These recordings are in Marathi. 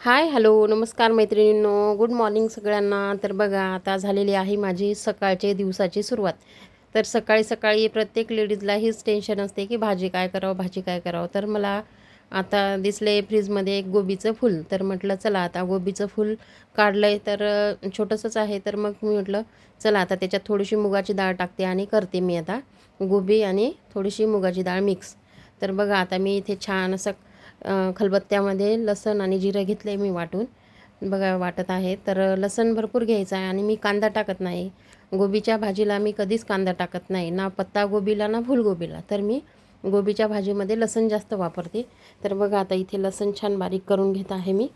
हाय हॅलो नमस्कार मैत्रिणींनो. गुड मॉर्निंग सगळ्यांना. तर बघा आता झालेली आहे माझी सकाळचे दिवसाची सुरुवात. तर सकाळी सकाळी प्रत्येक लेडीजला हीच टेन्शन असते की भाजी काय करावं भाजी काय करावं. तर मला आता दिसले फ्रीजमध्ये एक गोबीचं फूल. तर म्हटलं चला आता गोबीचं फूल काढलं आहे तर छोटंसंच आहे. तर मग मी म्हटलं चला आता त्याच्यात थोडीशी मुगाची डाळ टाकते आणि करते मी आता गोबी आणि थोडीशी मुगाची डाळ मिक्स. तर बघा आता मी इथे छान असं खलबत्त्यामध्ये लसण आणि जिरं घेतलं आहे मी वाटून. बघा वाटत आहे. तर लसण भरपूर घ्यायचं आहे आणि मी कांदा टाकत नाही. गोबीच्या भाजीला मी कधीच कांदा टाकत नाही. ना पत्ता गोबीला ना फुलगोबीला तर मी गोबीच्या भाजीमध्ये लसण जास्त वापरते. तर बघा आता इथे लसण छान बारीक करून घेत आहे मी.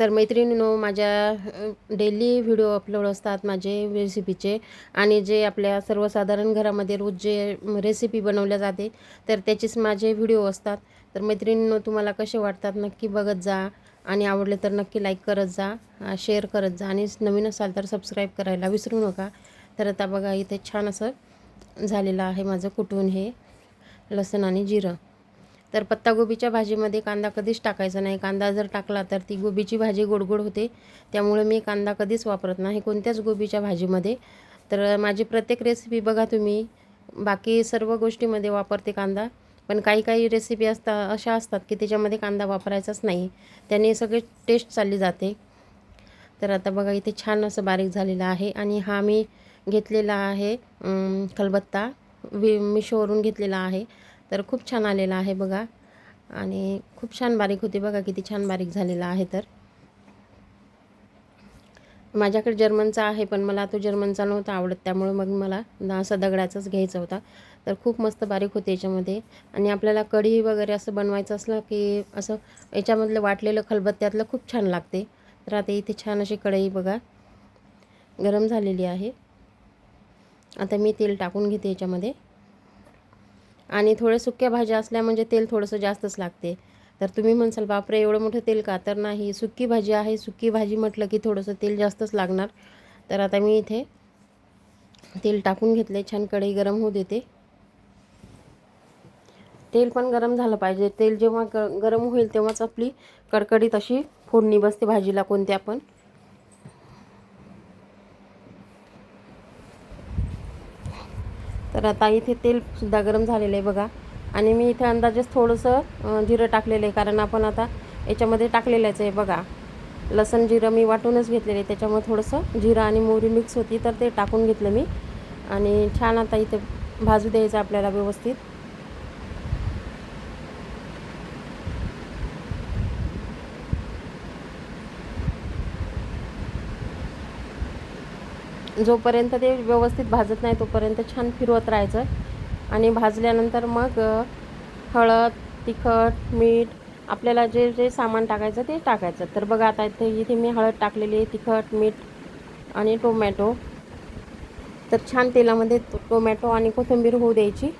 तर मैत्रिणीनो माझ्या डेली व्हिडिओ अपलोड असतात माझे रेसिपीचे आणि जे आपल्या सर्वसाधारण घरामध्ये रोज जे रेसिपी बनवल्या जाते तर त्याचेच माझे व्हिडिओ असतात. तर मैत्रिणींनो तुम्हाला कसे वाटतात नक्की बघत जा. आणि आवडले तर नक्की लाईक करत जा शेअर करत जा. आणि नवीन असाल तर सबस्क्राईब करायला विसरू नका. तर आता बघा इथे छान असं झालेलं आहे माझं कुटून हे लसण आणि जिरं. तर पत्तागोबीच्या भाजीमध्ये कांदा कधीच टाकायचा नाही. कांदा जर टाकला तर ती गोबीची भाजी गोडगोड होते. त्यामुळे मी कांदा कधीच वापरत नाही. कोणत्याच गोबीच्या भाजीमध्ये. तर माझी प्रत्येक रेसिपी बघा तुम्ही. बाकी सर्व गोष्टीमध्ये वापरते कांदा. पण काही काही रेसिपी असतात अशा असतात की त्याच्यामध्ये कांदा वापरायचाच नाही. त्याने सगळे टेस्ट चालली जाते. तर आता बघा इथे छान असं बारीक झालेलं आहे. आणि हा मी घेतलेला आहे खलबत्ता. वि मिशोवरून घेतलेला आहे. तर खूप छान आलेला आहे बघा. आणि खूप छान बारीक होती बघा किती छान बारीक झालेला आहे तर. माझ्याकडे जर्मनचा आहे पण मला तो जर्मनचा नव्हता आवडत. त्यामुळे मग मला असा दगडाचाच घ्यायचा होता. तर खूप मस्त बारीक होते याच्यामध्ये. आणि आपल्याला कढी वगैरे असं बनवायचं असलं की असं याच्यामधलं वाटलेलं खलबत्त्यातलं खूप छान लागते. तर आता इथे छान अशी कढई बघा. गरम झालेली आहे. आता मी तेल टाकून घेते याच्यामध्ये. आणि थोड्या सुक्या भाज्या असल्या म्हणजे तेल थोडंसं जास्तच लागते. तर तुम्ही म्हणसाल बापरे एवढं मोठं तेल का? तर नाही सुकी भाजी आहे. सुकी भाजी म्हटलं की थोडंसं तेल जास्तच लागणार. तर आता मी इथे तेल टाकून घेतले छान कढई गरम होऊ देते. तेल पण गरम झालं पाहिजे. तेल जेव्हा ग गरम होईल तेव्हाच आपली कडकडीत अशी फोडणी बसते भाजीला कोणत्या पण. तर आता इथे तेलसुद्धा गरम झालेलं आहे बघा. आणि मी इथे अंदाजेच थोडंसं जिरं टाकलेलं आहे. कारण आपण आता याच्यामध्ये टाकलेलंच आहे बघा. लसण जिरं मी वाटूनच घेतलेलं आहे. त्याच्यामुळे थोडंसं जिरं आणि मोहरी मिक्स होती तर ते टाकून घेतलं मी. आणि छान आता इथे भाजू द्यायचं आपल्याला व्यवस्थित. जोपर्यंत ते व्यवस्थित भाजत नाही तोपर्यंत छान फिरवत राहायचं. आणि भाजल्यानंतर मग हळद तिखट मीठ आपल्याला जे जे सामान टाकायचं ते टाकायचं. तर बघा आता इथे इथे मी हळद टाकलेली आहे तिखट मीठ आणि टोमॅटो. तर छान तेलामध्ये टोमॅटो आणि कोथिंबीर होऊ द्यायची.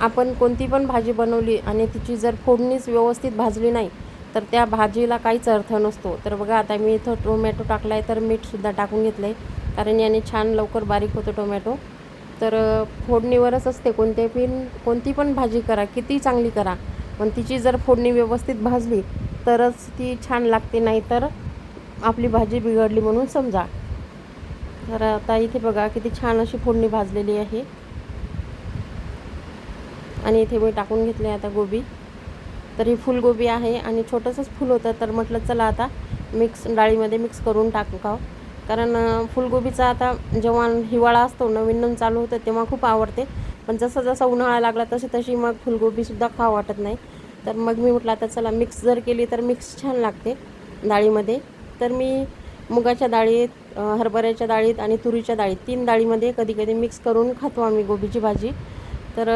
आपण कोणती पण भाजी बनवली आणि तिची जर फोडणीच व्यवस्थित भाजली नाही तर त्या भाजीला काहीच अर्थ नसतो. तर बघा आता मी इथं टोमॅटो टाकला आहे तर मीठसुद्धा टाकून घेतलं आहे कारण याने छान लवकर बारीक होतं टोमॅटो. तर फोडणीवरच असते कोणते पण कोणती पण भाजी करा किती चांगली करा. पण तिची जर फोडणी व्यवस्थित भाजली तरच ती छान लागते नाही तर आपली भाजी बिघडली म्हणून समजा. तर आता इथे बघा किती छान अशी फोडणी भाजलेली आहे. आणि इथे मी टाकून घेतले आता गोबी. तर ही फुलगोबी आहे आणि छोटंसंच फुल होतं तर म्हटलं चला आता मिक्स डाळीमध्ये मिक्स करून टाकावं कारण फुलगोबीचा आता जेव्हा हिवाळा असतो नवीन नवीन चालू होतं तेव्हा खूप आवडते. पण जसं जसा उन्हाळा लागला तशी तशी मग फुलगोबीसुद्धा खावं वाटत नाही. तर मग मी म्हटलं आता चला मिक्स जर केली तर मिक्स छान लागते डाळीमध्ये. तर मी मुगाच्या डाळीत हरभऱ्याच्या डाळीत आणि तुरीच्या डाळीत तीन डाळीमध्ये कधी कधी मिक्स करून खातो आम्ही गोबीची भाजी. तर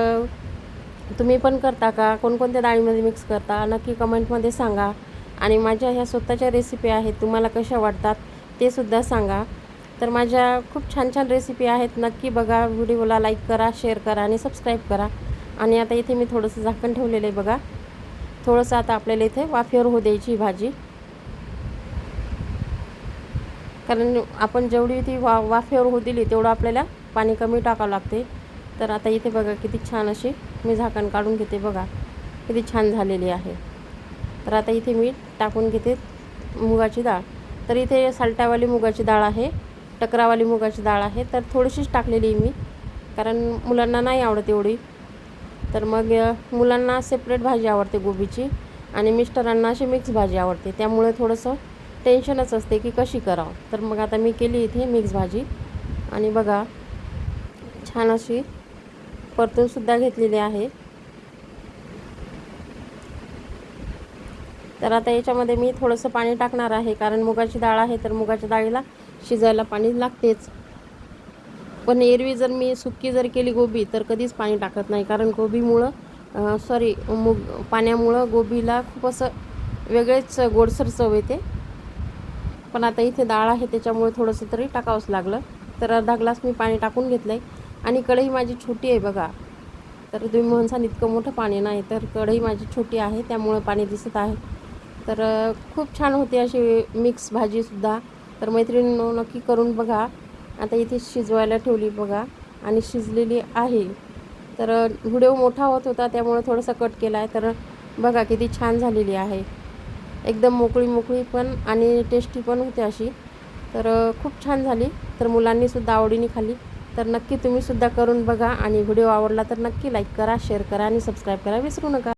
तुम्ही पण करता का? कोणकोणत्या डाळीमध्ये मिक्स करता? नक्की कमेंटमध्ये सांगा. आणि माझ्या ह्या स्वतःच्या रेसिपी आहेत तुम्हाला कशा वाटतात ते सुद्धा सांगा. तर माझ्या खूप छान छान रेसिपी आहेत. नक्की बघा व्हिडिओला लाईक करा शेअर करा आणि सबस्क्राईब करा. आणि आता इथे मी थोडंसं झाकण ठेवलेलं आहे बघा. थोडंसं आता आपल्याला इथे वाफेवर होऊ द्यायची ही भाजी. कारण आपण जेवढी ती वा वाफेवर होऊ दिली तेवढं आपल्याला पाणी कमी टाकावं लागते. तर आता इथे बघा किती छान अशी मी झाकण काढून घेते बघा. किती छान झालेली आहे. तर आता इथे मी टाकून घेते मुगाची डाळ. तर इथे सालटावाली मुगाची डाळ आहे टकरावाली मुगाची डाळ आहे. तर थोडीशीच टाकलेली आहे मी कारण मुलांना नाही आवडत एवढी. तर मग मुलांना सेपरेट भाजी आवडते गोबीची आणि मिस्टरांना अशी मिक्स भाजी आवडते. त्यामुळे थोडंसं टेन्शनच असते की कशी करावं. तर मग आता मी केली इथे मिक्स भाजी. आणि बघा छान अशी परतूनसुद्धा घेतलेली आहे. तर आता याच्यामध्ये मी थोडंसं पाणी टाकणार आहे कारण मुगाची डाळ आहे तर मुगाच्या डाळीला शिजायला पाणी लागतेच. पण एरवी जर मी सुक्की जर केली गोबी तर कधीच पाणी टाकत नाही कारण गोबीमुळं सॉरी मुग पाण्यामुळं गोबीला खूप असं वेगळेच गोडसर चव येते. पण आता इथे डाळ आहे त्याच्यामुळे थोडंसं तरी टाकावंच लागलं. तर अर्धा ग्लास मी पाणी टाकून घेतलं आहे आणि कढई माझी छोटी आहे बघा. तर तुम्ही म्हणसान इतकं मोठं पाणी नाही तर कढई माझी छोटी आहे त्यामुळं पाणी दिसत आहे. तर खूप छान होती अशी मिक्स भाजीसुद्धा तर मैत्रिणींनो नक्की करून बघा. आता इथे शिजवायला ठेवली बघा आणि शिजलेली आहे. तर अ, व्हिडिओ मोठा होत होता त्यामुळे थोडंसं कट केला आहे तर बघा किती छान झालेली आहे. एकदम मोकळी मोकळी पण आणि टेस्टी पण होते अशी. तर खूप छान झाली. तर मुलांनीसुद्धा आवडीने खाल्ली. तर नक्की तुम्हीसुद्धा करून बघा आणि व्हिडिओ आवडला तर नक्की लाईक करा शेअर करा आणि सबस्क्राईब करा. विसरू नका.